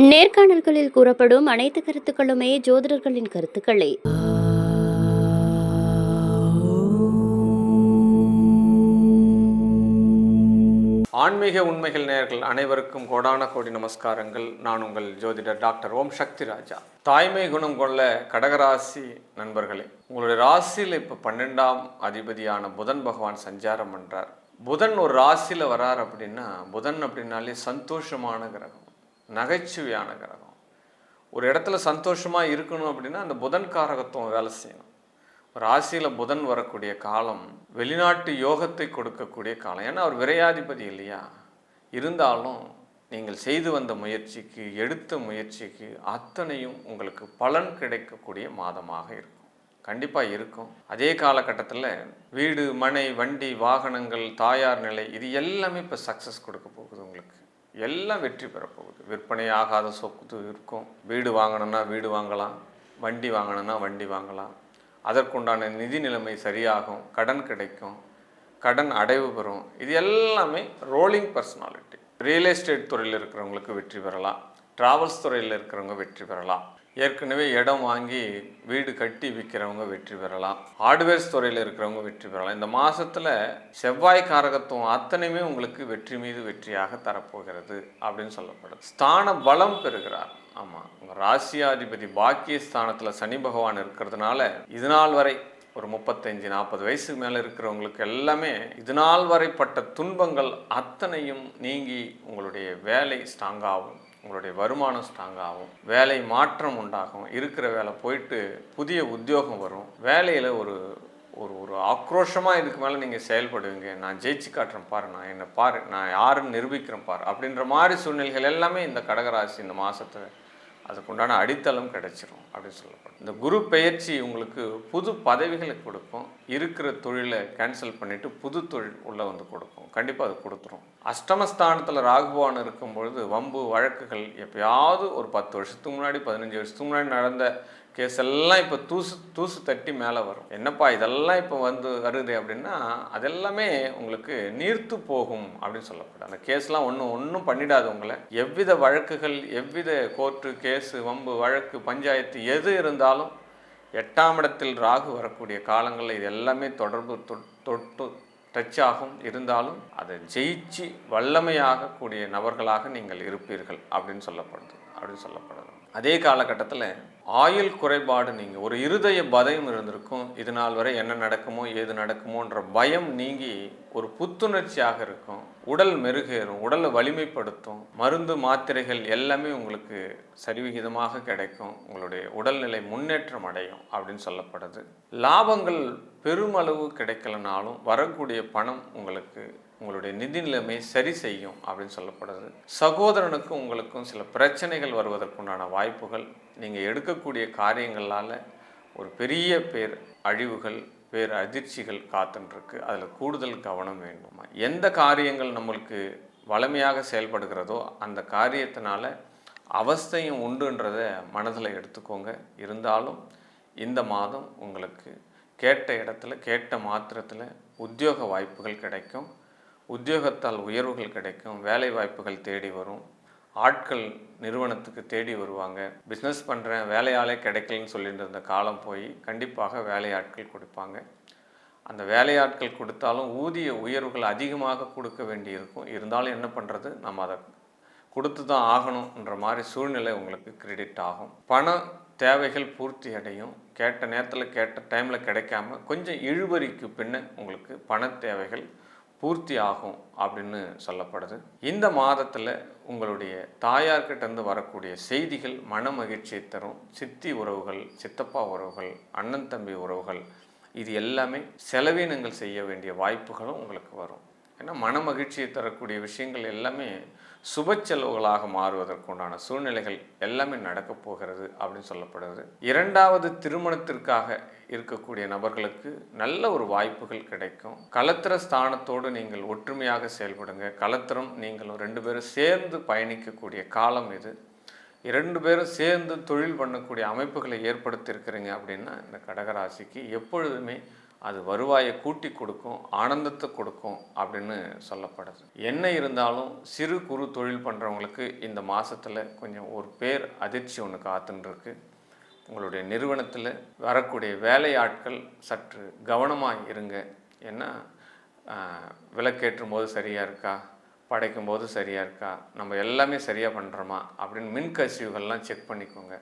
நேர்காணல்களில் கூறப்படும் அனைத்து கருத்துக்களுமே ஜோதிடர்களின் கருத்துக்களே. ஆன்மீக உண்மைகள் நேர்கள் அனைவருக்கும் கோடான கோடி நமஸ்காரங்கள். நான் உங்கள் ஜோதிடர் டாக்டர் ஓம் சக்தி ராஜா. தாய்மை குணம் கொள்ள கடகராசி நண்பர்களே உங்களுடைய ராசியில் இப்போ பன்னெண்டாம் அதிபதியான புதன் பகவான் சஞ்சாரம் பண்ணுறார் புதன் ஒரு ராசியில் வரார் அப்படின்னா புதன் அப்படின்னாலே சந்தோஷமான கிரகம். நகைச்சுவையான கிரகம். ஒரு இடத்துல சந்தோஷமாக இருக்கணும் அப்படின்னா அந்த புதன் காரகத்துவம் வேலை செய்யணும். ராசியில் புதன் வரக்கூடிய காலம் வெளிநாட்டு யோகத்தை கொடுக்கக்கூடிய காலம். ஏன்னா அவர் விரையாதிபதி இல்லையா? இருந்தாலும் நீங்கள் செய்து வந்த முயற்சிக்கு எடுத்த முயற்சிக்கு அத்தனையும் உங்களுக்கு பலன் கிடைக்கக்கூடிய மாதமாக இருக்கும். கண்டிப்பாக இருக்கும். அதே காலகட்டத்தில் வீடு மனை வண்டி வாகனங்கள் தாயார் நிலை இது எல்லாமே இப்போ சக்ஸஸ் கொடுக்க போகுது. எல்லாம் வெற்றி பெற போகுது. விற்பனை ஆகாத சொத்து இருக்கும் வீடு வாங்கணும்னா வீடு வாங்கலாம். வண்டி வாங்கணும்னா வண்டி வாங்கலாம். அதற்குண்டான நிதி நிலைமை சரியாகும். கடன் கிடைக்கும். கடன் அடைவு பெறும். இது எல்லாமே ரோலிங் பர்சனாலிட்டி ரியல் எஸ்டேட் துறையில் இருக்கிறவங்களுக்கு வெற்றி பெறலாம். ட்ராவல்ஸ் துறையில் இருக்கிறவங்க வெற்றி பெறலாம். ஏற்கனவே இடம் வாங்கி வீடு கட்டி விற்கிறவங்க வெற்றி பெறலாம். ஹார்ட்வேர்ஸ் துறையில் இருக்கிறவங்க வெற்றி பெறலாம். இந்த மாதத்தில் செவ்வாய் காரகத்துவம் அத்தனையுமே உங்களுக்கு வெற்றி மீது வெற்றியாக தரப்போகிறது அப்படின்னு சொல்லப்படுது. ஸ்தான பலம் பெறுகிறார். ஆமாம் உங்கள் ராசியாதிபதி பாக்கிய ஸ்தானத்தில் சனி பகவான் இருக்கிறதுனால இது நாள் வரை ஒரு முப்பத்தஞ்சு நாற்பது வயசுக்கு மேலே இருக்கிறவங்களுக்கு எல்லாமே இது நாள் வரைப்பட்ட துன்பங்கள் அத்தனையும் நீங்கி உங்களுடைய வேலை ஸ்ட்ராங்காகும். உங்களுடைய வருமானம் ஸ்ட்ராங்காகும். வேலை மாற்றம் உண்டாகும். இருக்கிற வேலை போயிட்டு புதிய உத்தியோகம் வரும். வேலையில் ஒரு ஒரு ஒரு ஆக்ரோஷமாக இதுக்கு மேலே நீங்கள் செயல்படுவீங்க. நான் ஜெயிச்சு காட்டுறேன் பாரு நான் என்னை பாரு நான் யாருன்னு நிரூபிக்கிறேன் பாரு அப்படின்ற மாதிரி சூழ்நிலைகள் எல்லாமே இந்த கடகராசி இந்த மாதத்தில் அதுக்குண்டான அடித்தளம் கிடைச்சிரும் அப்படின்னு சொல்லப்படும். இந்த குரு பெயர்ச்சி உங்களுக்கு புது பதவிகளை கொடுக்கும். இருக்கிற தொழிலை கேன்சல் பண்ணிவிட்டு புது தொழில் உள்ளே வந்து கொடுக்கும். கண்டிப்பாக அது கொடுத்துரும். அஷ்டமஸ்தானத்தில் ராகுபவான் இருக்கும் பொழுது வம்பு வழக்குகள் எப்பயாவது ஒரு பத்து வருஷத்துக்கு முன்னாடி பதினஞ்சு வருஷத்துக்கு முன்னாடி நடந்த கேஸ் எல்லாம் இப்போ தூசு தூசு தட்டி மேலே வரும். என்னப்பா இதெல்லாம் இப்போ வந்து வருது அப்படின்னா அதெல்லாமே உங்களுக்கு நீர்த்து போகும் அப்படின்னு சொல்லப்படும் அந்த கேஸ்லாம் ஒன்றும் ஒன்றும் பண்ணிடாது உங்களை. எவ்வித வழக்குகள் எவ்வித கோர்ட்டு கேஸு வம்பு வழக்கு பஞ்சாயத்து எது இருந்தாலும் எட்டாம் இடத்தில் ராகு வரக்கூடிய காலங்களில் இது எல்லாமே தொடர்பு தொட்டு டச் ஆகும். இருந்தாலும் அதை ஜெயிச்சு வல்லமையாகக்கூடிய நபர்களாக நீங்கள் இருப்பீர்கள் அப்படின்னு சொல்லப்படுது அப்படின்னு சொல்லப்படுது. அதே காலகட்டத்தில் ஆயுள் குறைபாடு நீங்கள் ஒரு இருதய பதயம் இருந்திருக்கும். இது நாள் வரை என்ன நடக்குமோ ஏது நடக்குமோன்ற பயம் நீங்கி ஒரு புத்துணர்ச்சியாக இருக்கும். உடல் மெருகேறும் உடலை வலிமைப்படுத்தும். மருந்து மாத்திரைகள் எல்லாமே உங்களுக்கு சரிவிகிதமாக கிடைக்கும். உங்களுடைய உடல்நிலை முன்னேற்றம் அடையும் அப்படின்னு சொல்லப்படுது. லாபங்கள் பெருமளவு கிடைக்கலனாலும் வரக்கூடிய பணம் உங்களுக்கு உங்களுடைய நிதி நிலைமை சரி செய்யும் அப்படின்னு சொல்லப்படுது. சகோதரனுக்கும் உங்களுக்கும் சில பிரச்சனைகள் வருவதற்குண்டான வாய்ப்புகள் நீங்கள் எடுக்கக்கூடிய காரியங்களால் ஒரு பெரிய பேர் அழிவுகள் பேர் அதிர்ச்சிகள் காத்துன்ருக்கு. அதில் கூடுதல் கவனம் வேண்டுமா? எந்த காரியங்கள் நம்மளுக்கு வளமையாக செயல்படுகிறதோ அந்த காரியத்தினால அவஸ்தையும் உண்டுன்றதை மனதில் எடுத்துக்கோங்க. இருந்தாலும் இந்த மாதம் உங்களுக்கு கேட்ட இடத்துல கேட்ட மாத்திரத்தில் உத்தியோக வாய்ப்புகள் கிடைக்கும். உத்தியோகத்தால் உயர்வுகள் கிடைக்கும். வேலை வாய்ப்புகள் தேடி வரும். ஆட்கள் நிறுவனத்துக்கு தேடி வருவாங்க. பிஸ்னஸ் பண்ணுறேன் வேலையாளே கிடைக்கலன்னு சொல்லிட்டு இருந்த காலம் போய் கண்டிப்பாக வேலையாட்கள் கொடுப்பாங்க. அந்த வேலையாட்கள் கொடுத்தாலும் ஊதிய உயர்வுகள் அதிகமாக கொடுக்க வேண்டியிருக்கும். இருந்தாலும் என்ன பண்ணுறது நம்ம அதை கொடுத்து தான் ஆகணுன்ற மாதிரி சூழ்நிலை உங்களுக்கு கிரெடிட் ஆகும். பண தேவைகள் பூர்த்தி அடையும். கேட்ட நேரத்தில் கேட்ட டைமில் கிடைக்காம கொஞ்சம் இழுபறிக்கு பின்ன உங்களுக்கு பண தேவைகள் பூர்த்தி ஆகும் அப்படின்னு சொல்லப்படுது. இந்த மாதத்தில் உங்களுடைய தாயார்கிட்டேருந்து வரக்கூடிய செய்திகள் மன மகிழ்ச்சியை தரும். சித்தி உறவுகள் சித்தப்பா உறவுகள் அண்ணன் தம்பி உறவுகள் இது எல்லாமே செலவினங்கள் செய்ய வேண்டிய வாய்ப்புகளும் உங்களுக்கு வரும். ஏன்னா மன மகிழ்ச்சியை தரக்கூடிய விஷயங்கள் எல்லாமே சுப செலவுகளாக மாறுவதற்குண்டான சூழ்நிலைகள் எல்லாமே நடக்கப் போகிறது அப்படின்னு சொல்லப்படுது. இரண்டாவது திருமணத்திற்காக இருக்கக்கூடிய நபர்களுக்கு நல்ல ஒரு வாய்ப்புகள் கிடைக்கும். கலத்திர ஸ்தானத்தோடு நீங்கள் ஒற்றுமையாக செயல்படுங்க. கலத்திரம் நீங்களும் ரெண்டு பேரும் சேர்ந்து பயணிக்கக்கூடிய காலம் இது. இரண்டு பேரும் சேர்ந்து தொழில் பண்ணக்கூடிய அமைப்புகளை ஏற்படுத்தியிருக்கிறீங்க அப்படின்னா இந்த கடகராசிக்கு எப்பொழுதுமே அது வருவாயை கூட்டி கொடுக்கும் ஆனந்தத்தை கொடுக்கும் அப்படின்னு சொல்லப்படுது. என்ன இருந்தாலும் சிறு குறு தொழில் பண்ணுறவங்களுக்கு இந்த மாதத்தில் கொஞ்சம் ஒரு பேர் அதிர்ச்சி ஒன்று காத்துன்னு இருக்குது உங்களுடைய நிறுவனத்தில் வரக்கூடிய வேலையாட்கள் சற்று கவனமாக இருங்க. ஏன்னா விளக்கேற்றும் போது சரியாக இருக்கா? படைக்கும் போது சரியாக இருக்கா? நம்ம எல்லாமே சரியாக பண்ணுறோமா அப்படின்னு மின் கசிவுகள்லாம் செக் பண்ணிக்கோங்க.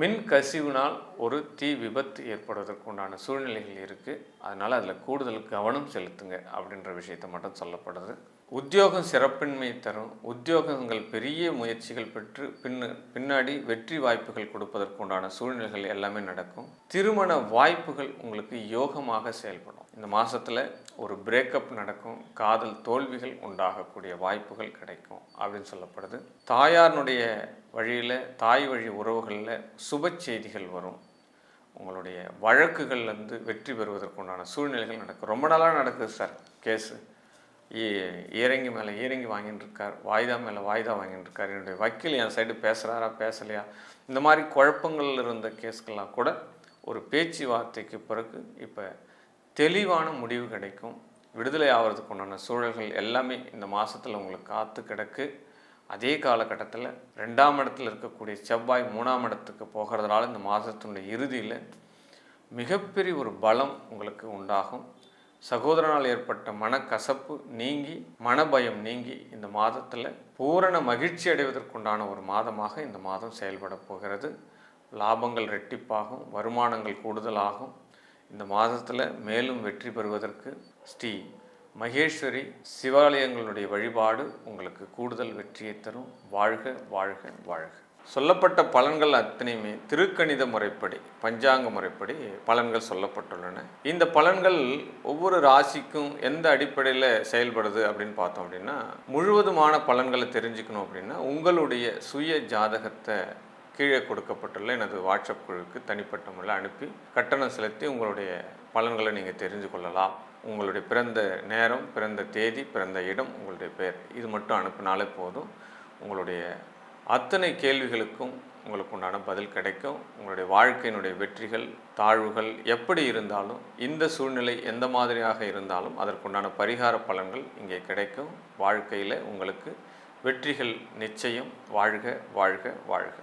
மின் கசிவுனால் ஒரு தீ விபத்து ஏற்படுவதற்கு உண்டான சூழ்நிலைகள் இருக்குது அதனால் அதில் கூடுதல் கவனம் செலுத்துங்க அப்படின்ற விஷயத்தை மட்டும் சொல்லப்படுது. உத்தியோகம் சிறப்பின்மை தரும். உத்தியோகங்கள் பெரிய முயற்சிகள் பெற்று பின்னு பின்னாடி வெற்றி வாய்ப்புகள் கொடுப்பதற்குண்டான சூழ்நிலைகள் எல்லாமே நடக்கும். திருமண வாய்ப்புகள் உங்களுக்கு யோகமாக செயல்படும். இந்த மாதத்தில் ஒரு பிரேக்கப் நடக்கும். காதல் தோல்விகள் உண்டாகக்கூடிய வாய்ப்புகள் கிடைக்கும் அப்படின்னு சொல்லப்படுது. தாயாரினுடைய வழியில் தாய் வழி உறவுகளில் சுப செய்திகள் வரும். உங்களுடைய வழக்குகள்லேருந்து வெற்றி பெறுவதற்குண்டான சூழ்நிலைகள் நடக்கும். ரொம்ப நாளாக நடக்குது சார் கேஸு. இறங்கி மேலே இறங்கி வாங்கிட்டு இருக்கார் வாய்தா மேலே வாய்தா வாங்கிட்டு இருக்கார் என்னுடைய வக்கீல் என் சைடு பேசுகிறாரா பேசலையா? இந்த மாதிரி குழப்பங்கள் இருந்த கேஸ்கள்லாம் கூட ஒரு பேச்சுவார்த்தைக்கு பிறகு இப்போ தெளிவான முடிவு கிடைக்கும். விடுதலை ஆகிறதுக்கு உண்டான சூழல்கள் எல்லாமே இந்த மாதத்தில் உங்களுக்கு காத்து கிடக்கு. அதே காலகட்டத்தில் ரெண்டாம் இடத்துல இருக்கக்கூடிய செவ்வாய் மூணாம் இடத்துக்கு போகிறதுனால இந்த மாதத்தினுடைய இறுதியில் மிகப்பெரிய ஒரு பலம் உங்களுக்கு உண்டாகும். சகோதரனால் ஏற்பட்ட மனக்கசப்பு நீங்கி மனபயம் நீங்கி இந்த மாதத்தில் பூரண மகிழ்ச்சி அடைவதற்குண்டான ஒரு மாதமாக இந்த மாதம் செயல்பட போகிறது. லாபங்கள் ரெட்டிப்பாகும் வருமானங்கள் கூடுதலாகும். இந்த மாதத்தில் மேலும் வெற்றி பெறுவதற்கு ஸ்ரீ மகேஸ்வரி சிவாலயங்களுடைய வழிபாடு உங்களுக்கு கூடுதல் வெற்றியை தரும். வாழ்க வாழ்க வாழ்க. சொல்லப்பட்ட பலன்கள் அத்தனையுமே திருக்கணித முறைப்படி பஞ்சாங்க முறைப்படி பலன்கள் சொல்லப்பட்டுள்ளன. இந்த பலன்கள் ஒவ்வொரு ராசிக்கும் எந்த அடிப்படையில் செயல்படுது அப்படின்னு பார்த்தோம் அப்படின்னா முழுவதுமான பலன்களை தெரிஞ்சுக்கணும் அப்படின்னா உங்களுடைய சுய ஜாதகத்தை கீழே கொடுக்கப்பட்டுள்ள எனது வாட்ஸ்அப் குழுவுக்கு தனிப்பட்ட முறையில் அனுப்பி கட்டணம் செலுத்தி உங்களுடைய பலன்களை நீங்கள் தெரிஞ்சு கொள்ளலாம். உங்களுடைய பிறந்த நேரம் பிறந்த தேதி பிறந்த இடம் உங்களுடைய பேர் இது மட்டும் அனுப்பினாலே போதும். உங்களுடைய அத்தனை கேள்விகளுக்கும் உங்களுக்கு உண்டான பதில் கிடைக்கும். உங்களுடைய வாழ்க்கையினுடைய வெற்றிகள் தாழ்வுகள் எப்படி இருந்தாலும் இந்த சூழ்நிலை எந்த மாதிரியாக இருந்தாலும் அதற்குண்டான பரிகார பலன்கள் இங்கே கிடைக்கும். வாழ்க்கையில் உங்களுக்கு வெற்றிகள் நிச்சயம். வாழ்க வாழ்க வாழ்க.